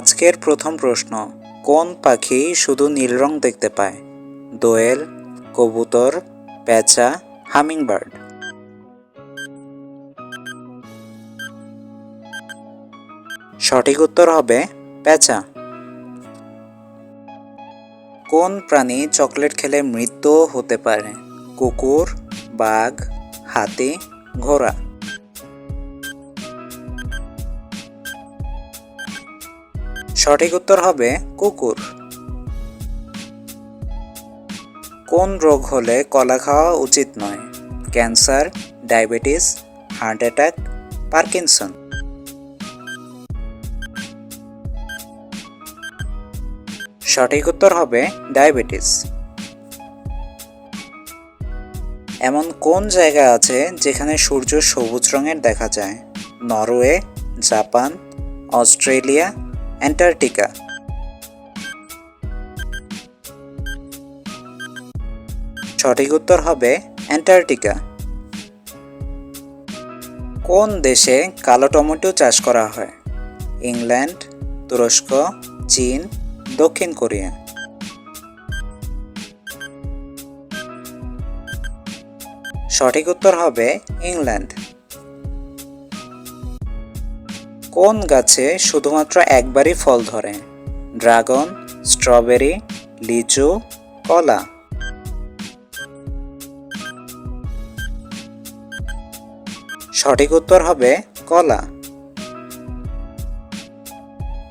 আজকের প্রথম প্রশ্ন, কোন পাখি শুধু নীল রং দেখতে পায়? দোয়েল, কবুতর পেঁচা হামিংবার্ড। সঠিক উত্তর হবে পেঁচা কোন প্রাণী চকলেট খেলে মৃত্যুও হতে পারে? কুকুর, বাঘ, হাতি, ঘোড়া। সঠিক উত্তর হবে কুকুর। কোন রোগ হলে কলা খাওয়া উচিত নয়? Cancer, diabetes, heart attack, Parkinson. সঠিক উত্তর হবে ডায়াবেটিস। এমন কোন জায়গা আছে যেখানে সূর্য সবুজ রঙের দেখা যায়? Norway, Japan, Australia Antarctica. সঠিক উত্তর হবে অ্যান্টার্কটিকা। কোন দেশে কালো টমেটো চাষ করা হয়? ইংল্যান্ড, তুরস্ক, চীন, দক্ষিণ কোরিয়া। সঠিক উত্তর হবে ইংল্যান্ড। কোন গাছে শুধুমাত্র একবারই ফল ধরে? ড্রাগন, স্ট্রবেরি, লিচু, কলা। সঠিক উত্তর হবে কলা।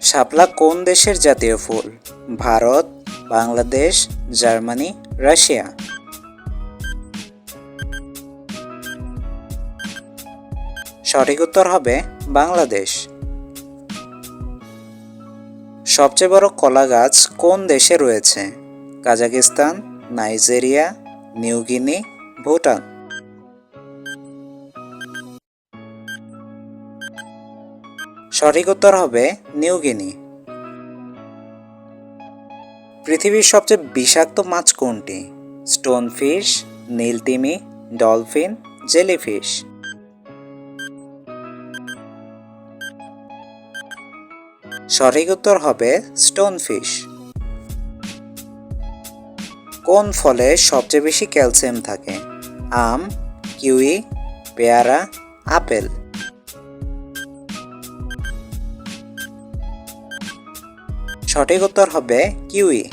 শাপলা কোন দেশের জাতীয় ফুল? Bharat, Bangladesh, Germany, Russia. সঠিক উত্তর হবে বাংলাদেশ। সবচেয়ে বড় কলা গাছ কোন দেশে রয়েছে? Kazakhstan, Nigeria New Guinea Bhutan. সঠিক উত্তর হবে নিউগিনি পৃথিবীর সবচেয়ে বিষাক্ত মাছ কোনটি? স্টোনফিশ, নীলতিমি, ডলফিন, জেলিফিশ। সঠিক উত্তর হবে স্টোনফিশ কোন ফলে সবচেয়ে বেশি ক্যালসিয়াম থাকে? আম, কিউই, পেয়ারা, আপেল। সঠিক উত্তর হবে কিউই।